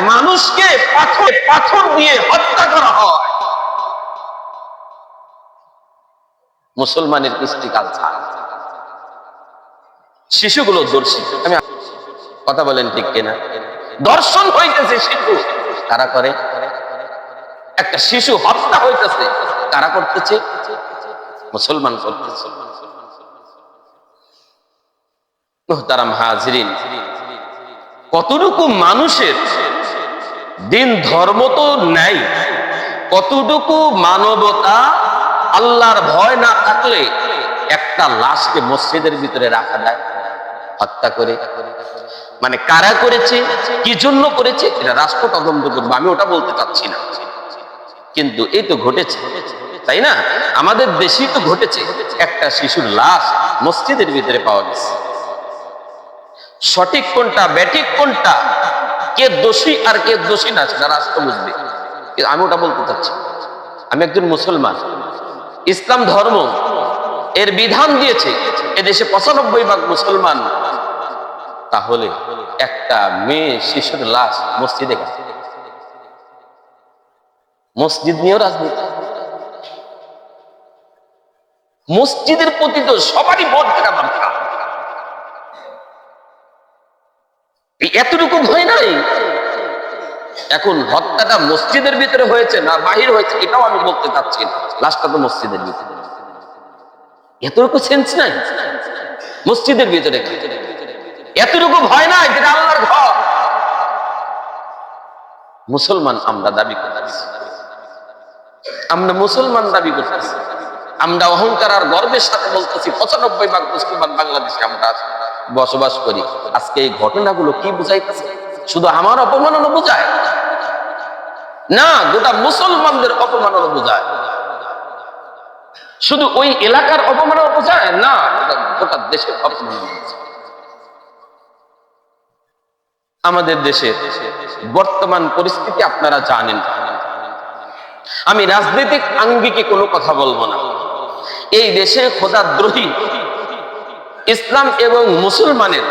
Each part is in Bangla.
মানুষকে পাথর পাথর দিয়ে হত্যা করা হয়। মুসলমানের কৃষ্টি কালচার শিশুগুলো দর্শী। আমি কথা বলেন ঠিক কিনা? দর্শন হইতেছে শিশু। কারা করে? একটা শিশু হত্যা হইতেছে। কারা করতেছে? মুসলমান করতেছে। মোহতারাম হাজরিন, কতটুকু মানুষের দিন ধর্ম তো নাই। কতটুকু মানবতা আল্লাহর ভয় না থাকলে একটা লাশকে মসজিদের ভিতরে রাখা যায়? হত্যা করে। মানে কারা করেছে? কি জন্য করেছে? এটা রাষ্ট্র তদন্ত করব, আমি ওটা বলতে চাচ্ছি না। কিন্তু এই তো ঘটেছে, তাই না? আমাদের দেশেই তো ঘটেছে, একটা শিশুর লাশ মসজিদের ভিতরে পাওয়া গেছে। সঠিক কোনটা ব্যাটিক কোনটা কে দোষী আর কে দোষী না সেটা রাষ্ট্র বুঝবে। আমি ওটা বলতে চাচ্ছি। আমি একজন মুসলমান। ইসলাম ধর্ম এর বিধান দিয়েছে এদেশে পঁচানব্বই ভাগ মুসলমান। তাহলে একটা মেয়ে শিশুর লাশ মসজিদে গেছে। মসজিদ নিয়েও রাজনীতি। মসজিদের প্রতি তো সবারই ভোট থাকা দরকার এতটুকু ভয় নাই? এখন হত্যাটা মসজিদের ভিতরে হয়েছে না বাহির হয়েছে, এটাও আমি বলতে চাচ্ছি না। লাশটা তো মসজিদের ভিতরে। এতটুকু সেন্স নাই? মসজিদের ভিতরে এতটুকু ভয় নাই যেটা আল্লাহর ঘর? মুসলমান আমরা দাবি করতেছি। আমরা মুসলমান দাবি করতেছি। আমরা অহংকার আর গর্বের সাথে বলতেছি, পঁচানব্বই ভাগ মুসলমান বাংলাদেশে আমরা বসবাস করি। আজকে এই ঘটনাগুলো কি বুঝাইতেছে? শুধু আমার অপমাননা বোঝায়? না, গোটা মুসলমানদের অপমাননা বোঝায়। শুধু ওই এলাকার অপমাননা বোঝায়? না, গোটা দেশের অপমাননা আমাদের দেশের বর্তমান পরিস্থিতি আপনারা জানেন। আমি রাজনৈতিক আঙ্গিকে কোনো কথা বলব না। এই দেশে খোদাদ্রোহী ইসলাম এবং মুসলমানের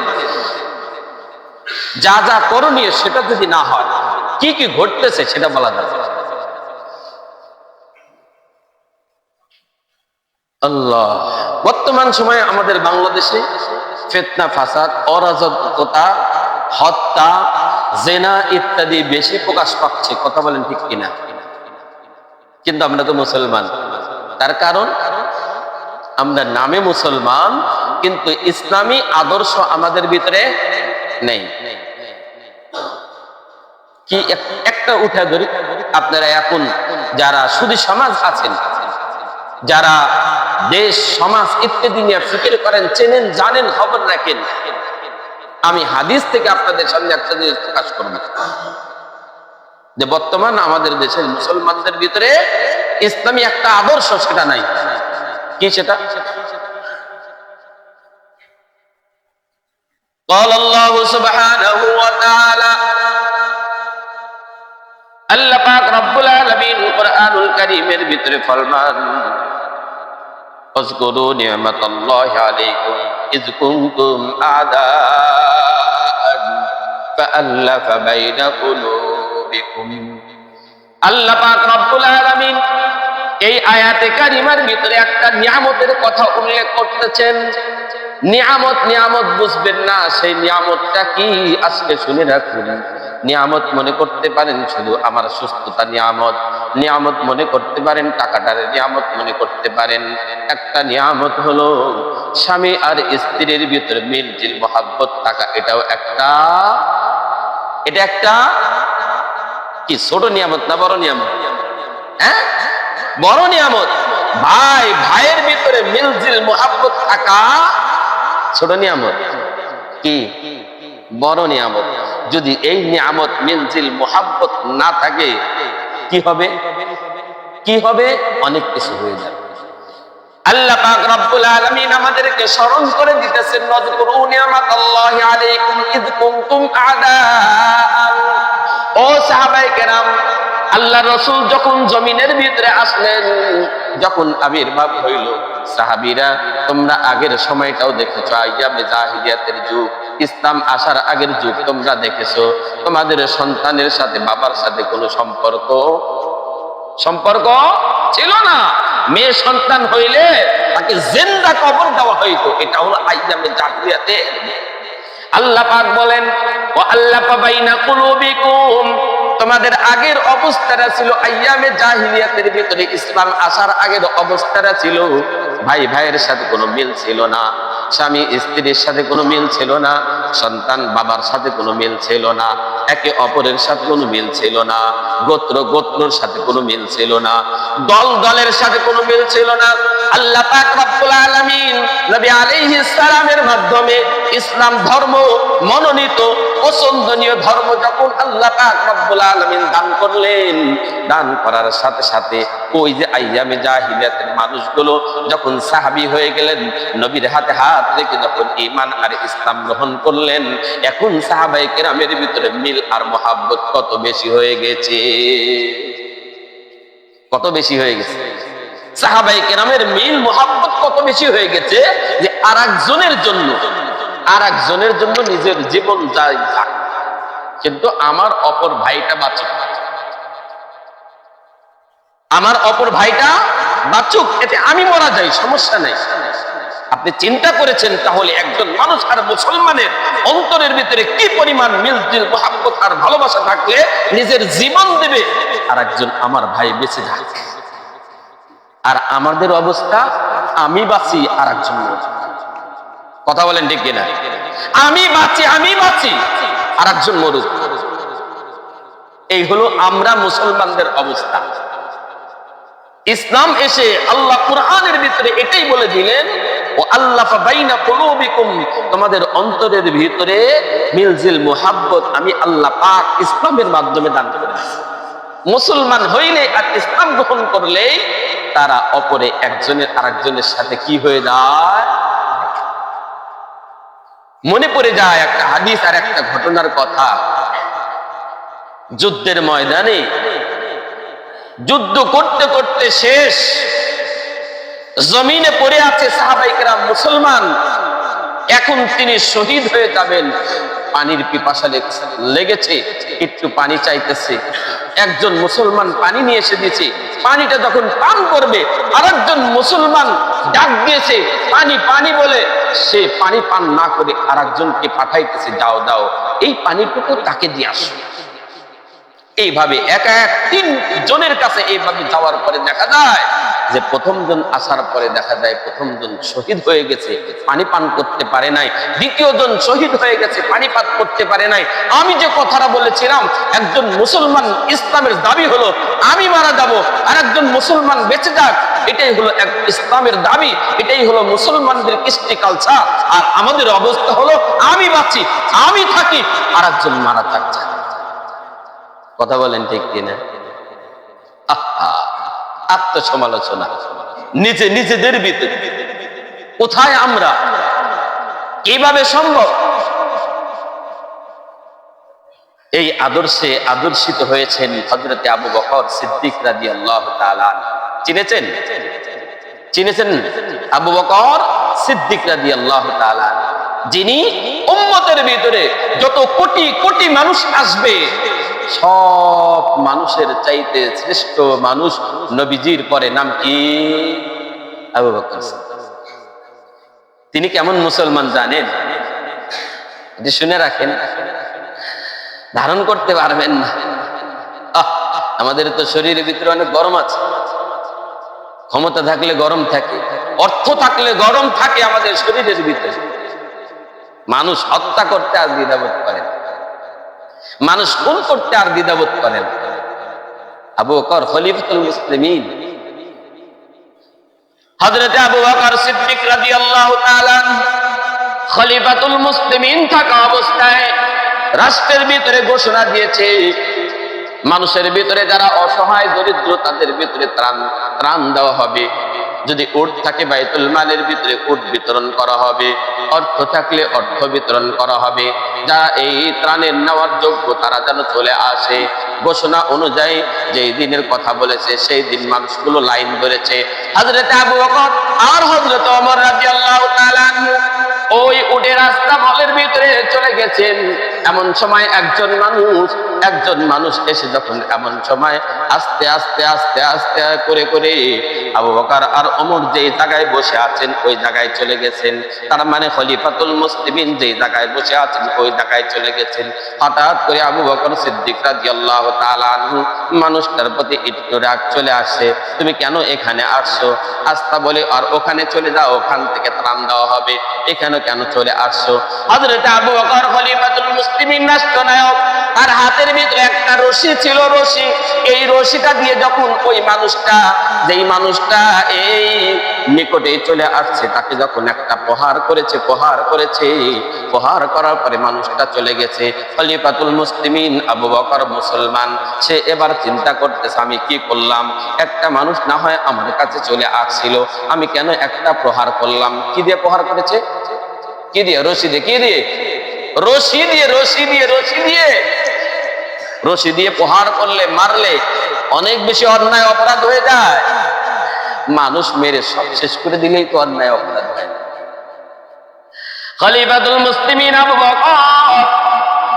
যা যা করণীয় সেটা যদি না হয়, কি কি ঘটতেছে সেটা বলা যাবে আল্লাহ, বর্তমান সময়ে আমাদের বাংলাদেশে ফেতনা, ফাসাদ, অরাজকতা, হত্যা, জেনা ইত্যাদি বেশি প্রকাশ পাচ্ছে, কথা বলেন ঠিক কিনা? কিন্তু আমরা তো মুসলমান। তার কারণ আমরা নামে মুসলমান, কিন্তু ইসলামী আদর্শ আমাদের ভিতরে নেই। কি একটা উঠে ধরি, আপনারা এখন যারা শুধু সমাজ আছেন, যারা দেশ, সমাজ ইত্যাদি নিয়ে ফিকির করেন, চেনেন, জানেন, খবর রাখেন, আমি হাদিস থেকে আপনাদের সামনে একটা জিনিস প্রকাশ করব। যে বর্তমান আমাদের দেশের মুসলমানদের ভিতরে ইসলামী একটা আদর্শ সেটা নাই। কি সেটা قال الله سبحانه وتعالى আল্লাহ পাক রব্বুল আলামিন কোরআনুল কারীমের ভিতরে ফরমান اذكروا نعمة الله عليكم إذ كنتم أعداء فألف بين قلوبكم আল্লাহ পাক রব্বুল আলামিন এই আয়াতে কারিমার ভিতরে একটা নিয়ামতের কথা উল্লেখ করতেছেন। নিয়ামত নিয়ামত বুঝবেন না, সেই নিয়ামতটা কি? আজকে শুনে রাখুন। নিয়ামত মনে করতে পারেন শুধু আমার সুস্থতা নিয়ামত। নিয়ামত মনে করতে পারেন, টাকাটার নিয়ামত মনে করতে পারেন। একটা নিয়ামত হলো, স্বামী আর স্ত্রীর ভিতরে মিল জিল মহাব্বত থাকা, এটাও একটা এটা একটা কি? ছোট নিয়ামত না বড় নিয়ামত? হ্যাঁ? বড় নিয়ামত। ভাই, ভাইয়ের ভিতরে মিলজিল মোহাব্বত থাকা ছোট নিয়ামত। কি? বড় নিয়ামত। যদি এই নিয়ামত, মিলজিল মোহাব্বত না থাকে, কি হবে? কি হবে? অনেক কিছু হয়ে যাবে। আল্লাহ আলামিন আমাদেরকে স্মরণ করে দিতেছেন আল্লাহ রসুল যখন জমিনের ভিতরে আসলেন, যখন আবির্ভাব হইল, সাহাবীরা, তোমরা আগের সময়টাও দেখেছ আইয়ামে জাহিলিয়াতের যুগ, ইসলাম আসার আগের যুগ তোমরা দেখেছ, তোমাদের সন্তানের সাথে বাবার সাথে কোনো সম্পর্ক? সম্পর্ক ছিল না। মেয়ে সন্তান হইলে তাকে জেন্দা কবর দেওয়া হইতো, এটা হলো আইজামে জাহিলিয়াতে আল্লাহ পাক বলেন, ও আল্লাহ পাবাইনা কুলুবিকুম তোমাদের আগের অবস্থাটা ছিল আয়ামে জাহিলিয়াতের ভিতরে, ইসলাম আসার আগের অবস্থাটা ছিল, ভাই ভাইয়ের সাথে কোনো মিল ছিল না, স্বামী স্ত্রীর সাথে কোনো মিল ছিল না, সন্তান বাবার সাথে কোনো মিল ছিল না একে অপরের সাথে কোনো মিল ছিল না। গোত্র গোত্রর সাথে কোনো মিল ছিল না। দল দলের সাথে কোনো মিল ছিল না। আল্লাহ পাক রব্বুল আলামিন নবী আলাইহিস সালামের মাধ্যমে ইসলাম ধর্ম মনোনীত, পছন্দনীয় ধর্ম যখন আল্লাহ পাক রব্বুল আলামিন দান করলেন, দান করার সাথে সাথে ওই যে আইয়ামে জাহিলিয়াতের মানুষগুলো যখন সাহাবী হয়ে গেলেন, নবীর হাতে হাত রেখে যখন ঈমান আর ইসলাম গ্রহণ করলেন, এখন সাহাবাই কেরামের ভিতরে মিল আর মহাব্বত কত বেশি হয়ে গেছে? কত বেশি হয়ে গেছে? সাহাবাই কেরামের মিল, মোহাব্বত কত বেশি হয়ে গেছে যে আর একজনের জন্য আর একজনের জন্য নিজের জীবন যাই যাক কিন্তু আমার অপর ভাইটা বাঁচে আমার অপর ভাইটা বাঁচুক, এতে আমি মারা যাই, সমস্যা নেই। আপনি চিন্তা করেছেন তাহলে একজন মানুষ আর মুসলমানের অন্তরের ভিতরে কি পরিমাণ মিলজিল মোহাম্মত আর ভালোবাসা থাকলে নিজের জীবন দেবে? আর একজন আমার ভাই বেঁচে থাকে আর আমাদের অবস্থা, আমি বাঁচি আর একজন। কথা বলেন ঠিক কিনা? আমি বাঁচি আমি বাঁচি আর একজন মরুক। এই হলো আমরা মুসলমানদের অবস্থা। ইসলাম এসে আল্লাহ কোরআনের ভিতরে এটাই বলে দিলেন, ও আল্লাহ তোমাদের অন্তরের ভিতরে মিলজিল মুহাব্বত আমি আল্লাহ পাক ইসলামের মাধ্যমে দান করে। মুসলমান হইলে আর ইসলাম গ্রহণ করলে তারা অপরে একজনের আরেকজনের সাথে কি হয়ে যায় মনে পড়ে যায় একটা হাদিস আর একটা ঘটনার কথা যুদ্ধের ময়দানে যুদ্ধ করতে করতে শেষ। জমিনে পড়ে আছে সাহাবাইকেরা মুসলমান। এখন তিনি শহীদ হয়ে যাবেন। পানির পিপাসা লেগেছে একটু পানি চাইতেছে। একজন মুসলমান পানি নিয়ে এসে দিয়েছে। পানিটা যখন পান করবে, আরেকজন মুসলমান ডাক দিয়েছে, পানি পানি বলে। সে পানি পান না করে আরেকজনকে পাঠাইতেছে যাও দাও, এই পানিটুকু তাকে দিয়ে আসো। এইভাবে এক এক তিন জনের কাছে এইভাবে যাওয়ার পরে দেখা যায় যে প্রথম জন আসার পরে দেখা যায় প্রথম জন শহীদ হয়ে গেছে, পানি পান করতে পারে নাই। দ্বিতীয় জন শহীদ হয়ে গেছে, পানি পান করতে পারে নাই। আমি যে কথাটা বলেছিলাম, একজন মুসলমান ইসলামের দাবি হলো, আমি মারা যাব আর একজন মুসলমান বেঁচে যাক, এটাই হলো এক ইসলামের দাবি, এটাই হলো মুসলমানদের কৃষ্টি কালচার আর আমাদের অবস্থা হলো, আমি বাঁচি, আমি থাকি আর একজন মারা থাকছে কথা বলেন ঠিক কিনা? আত্মসমালোচনা। নিজে নিজেদের ভিতরে। কোথায় আমরা? কীভাবে সম্ভব? এই আদর্শে আদর্শিত হয়েছেন হজরতে আবু বকর সিদ্দিক রাজি আল্লাহ চিনেছেন? চিনেছেন? আবু বকর সিদ্দিক রাজি আল্লাহ যিনি উম্মতের ভিতরে যত কোটি কোটি মানুষ আসবে সব মানুষের চাইতে শ্রেষ্ঠ মানুষ নবীজির পরে নাম কি? আবু বকর তিনি কেমন মুসলমান জানেন? এটি শুনে রাখেন। ধারণ করতে পারবেন না। আমাদের তো শরীরের ভিতরে অনেক গরম আছে। ক্ষমতা থাকলে গরম থাকে, অর্থ থাকলে গরম থাকে আমাদের শরীরের ভিতরে। মানুষ হত্যা করতে আর দ্বিধাবোধ করেন। মানুষ খুন করতে আর দ্বিধাবোধ করেন। আবু বকর খলিফাতুল মুসলিমিন। আবু সিদ্দিক খলিফাতুল থাকা অবস্থায় রাষ্ট্রের ভিতরে ঘোষণা দিয়েছে, মানুষের ভিতরে যারা অসহায়, দরিদ্র, তাদের ভিতরে ত্রাণ ত্রাণ দেওয়া হবে। যদি উট থাকে বাইতুল মালের ভিতরে উট বিতরণ করা হবে, অর্থ থাকলে অর্থ বিতরণ করা হবে। যারা এই ত্রাণের নেওয়ার যোগ্য তারা যেন চলে আসে। ঘোষণা অনুযায়ী যেই দিনের কথা বলেছে, সেই দিন মানুষগুলো লাইন ধরেছে। হজরত আবু বকর আর হজরত রাদিয়াল্লাহু তাআলা আনহু ওই উঠে রাস্তা মলের ভিতরে চলে গেছেন। এমন সময় একজন মানুষ একজন মানুষ এসে যখন এমন সময় আস্তে আস্তে আস্তে আস্তে করে করে আবু বকর আর ওমর যেই জায়গায় বসে আছেন, ওই জায়গায় চলে গেছেন। তার মানে খলিফাতুল মুসলিমিন যেই জায়গায় বসে আছেন, ওই জায়গায় চলে গেছেন। হঠাৎ করে আবু বকর সিদ্দিক রাদিয়াল্লাহু তাআলা আনহু মানুষটার প্রতি একটু রাগ চলে আসে। তুমি কেন এখানে আসছো? আস্তা বলে, আর ওখানে চলে যাও, ওখান থেকে ত্রাণ দেওয়া হবে। এখানে কেন চলে আসছো? হযরত আবু বকর খলিফাতুল মুসলিমিন রাষ্ট্রনায়ক, আর হাতের ভিতরে একটা রশি ছিল রশি। এই রশিটা দিয়ে যখন ওই মানুষটা, যেই মানুষটা এই নিকটে চলে আসছে, তাকে যখন একটা প্রহার করেছে প্রহার করেছে, প্রহার করার পরে মানুষটা চলে গেছে। খলিফাতুল মুসলিমিন আবু বকর মুসলমান, সে এবার চিন্তা করতেছে, আমি কি করলাম? একটা মানুষ না হয় আমার কাছে চলে আসছিল, আমি কেন একটা প্রহার করলাম? কি দিয়ে প্রহার করেছে? কি দিয়ে? রশি দিয়ে, কি দিয়ে? রশি দিয়ে রশি দিয়ে রশি দিয়ে রশি দিয়ে প্রহার করলে, মারলে অনেক বেশি অন্যায় অপরাধ হয়ে যায়। মানুষ মেরে সব শেষ করে দিলেই তো অন্যায় অপরাধ হয়। খলিফাতুল মুসলিমিন আবু বকর,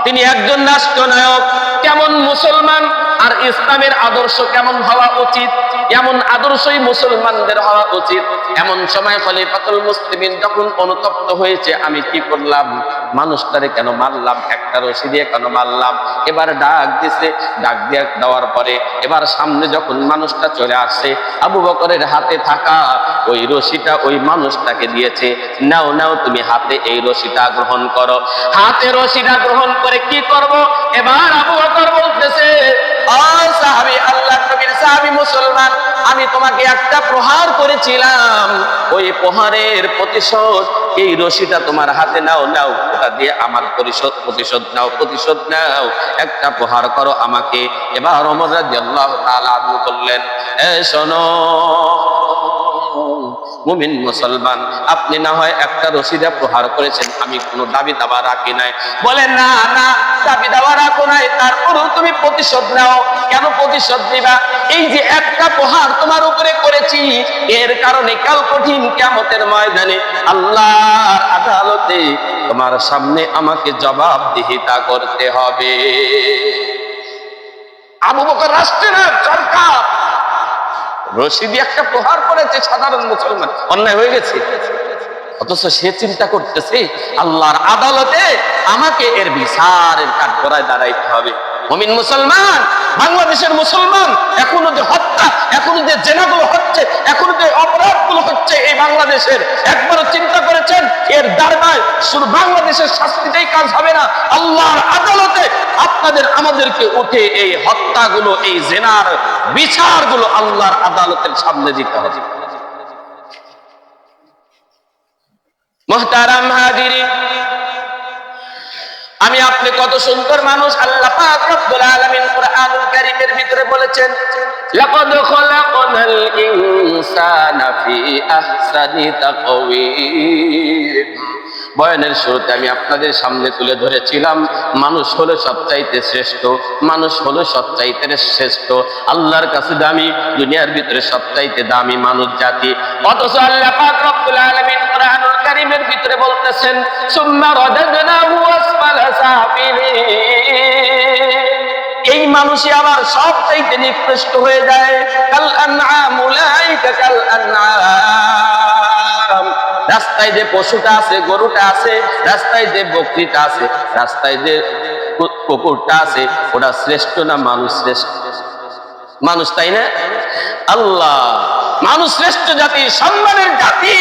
তিনি একজন রাষ্ট্রনায়ক। কেমন মুসলমান আর ইসলামের আদর্শ কেমন হওয়া উচিত? এমন আদর্শই মুসলমানদের হওয়া উচিত। এমন সময় খলিফাতুল মুসলিমিন যখন অনুতপ্ত হয়েছে, আমি কি করলাম? মানুষটারে কেন মারলাম? একটা রশি দিয়ে কেন মারলাম? এবার ডাক দিছে। ডাক দিয়ে দেওয়ার পরে এবার সামনে যখন মানুষটা চলে আসছে আবু বকরের হাতে থাকা ওই রশিটা ওই মানুষটাকে দিয়েছে। নাও নাও, তুমি হাতে এই রশিটা গ্রহণ করো। হাতে রশিটা গ্রহণ করে কি করব? এবার আবু বকর বলতেছে সাহাবী, আল্লাহ নবীর সাহাবী মুসলমান, আমি তোমাকে একটা প্রহার করেছিলাম। ওই প্রহারের প্রতিশোধ, এই রশিটা তোমার হাতে নাও নাও, ওটা দিয়ে আমার পরিশোধ, প্রতিশোধ নাও প্রতিশোধ নাও। একটা প্রহার করো আমাকে। এবার অমর তাআলা আনহু বললেন, এ শোনো মুমিন মুসলমান, আপনি না হয় একটা রশিদা প্রহার করেছেন, আমি কোনো দাবি দাবা রাখি নাই। বলে, না না দাবি দাবা রাখো নাই তারপরেও তুমি প্রতিশোধ নাও। কেন প্রতিশোধ নিবা? এই যে একটা প্রহার তোমার উপরে করেছি, এর কারণে কাল কঠিন কেমতের ময়দানে আল্লাহর আদালতে তোমার সামনে আমাকে জবাবদিহিতা করতে হবে। আবু বকর রাষ্ট্রের রশিদি একটা প্রহার করেছে সাধারণ মুসলমান। অন্যায় হয়ে গেছে। অথচ সে চিন্তা করতেছে, আল্লাহর আদালতে আমাকে এর বিচারের কাঠগড়ায় দাঁড়াইতে হবে। মমিন মুসলমান, বাংলাদেশের মুসলমান, এখনও যে হত্যা, এখনও যে জেনাগুলো হচ্ছে, এখনও যে অপরাধগুলো হচ্ছে এই বাংলাদেশের। একবারও চিন্তা করেছেন, এর দাঁড়ায় শুধু বাংলাদেশের শাস্তিটাই কাজ হবে না, আল্লাহর আদালতে আপনাদের, আমাদেরকে উঠে এই হত্যাগুলো, এই জেনার বিচারগুলো আল্লাহর আদালতের সামনে দিতে হবে। মহতারাম হাজিরিন আমি আপনি কত সুন্দর মানুষ, আল্লাহ পাক রব্বুল আলামিন কোরআনুল কারীমের ভিতরে বলেছেন, লাকাদ খলাকনাল ইনসানা ফি আহসানি তাকওয়িম। বয়ানের শুরুতে আমি আপনাদের সামনে তুলে ধরেছিলাম, মানুষ হলো সবচাইতে শ্রেষ্ঠ, মানুষ হলো সবচাইতে শ্রেষ্ঠ। আল্লাহর কাছে দামি, দুনিয়ার ভিতরে সবচাইতে দামি মানুষ জাতি। অথচ আল্লাহ পাক রব্বুল আলামিন কোরআনুল কারীমের ভিতরে বলতেছেন এই মানুষই আবার সব চাইতে নিকৃষ্ট হয়ে যায়, কাল আনআম কাল আনআম। রাস্তায় যে পশুটা আছে, গরুটা আছে, রাস্তায় যে বকরিটা আছে, রাস্তায় যে কুকুরটা আছে ওটা শ্রেষ্ঠ না মানুষ শ্রেষ্ঠ? মানুষ তাই না? আল্লাহ, মানুষ শ্রেষ্ঠ জাতি, সম্মানের জাতি।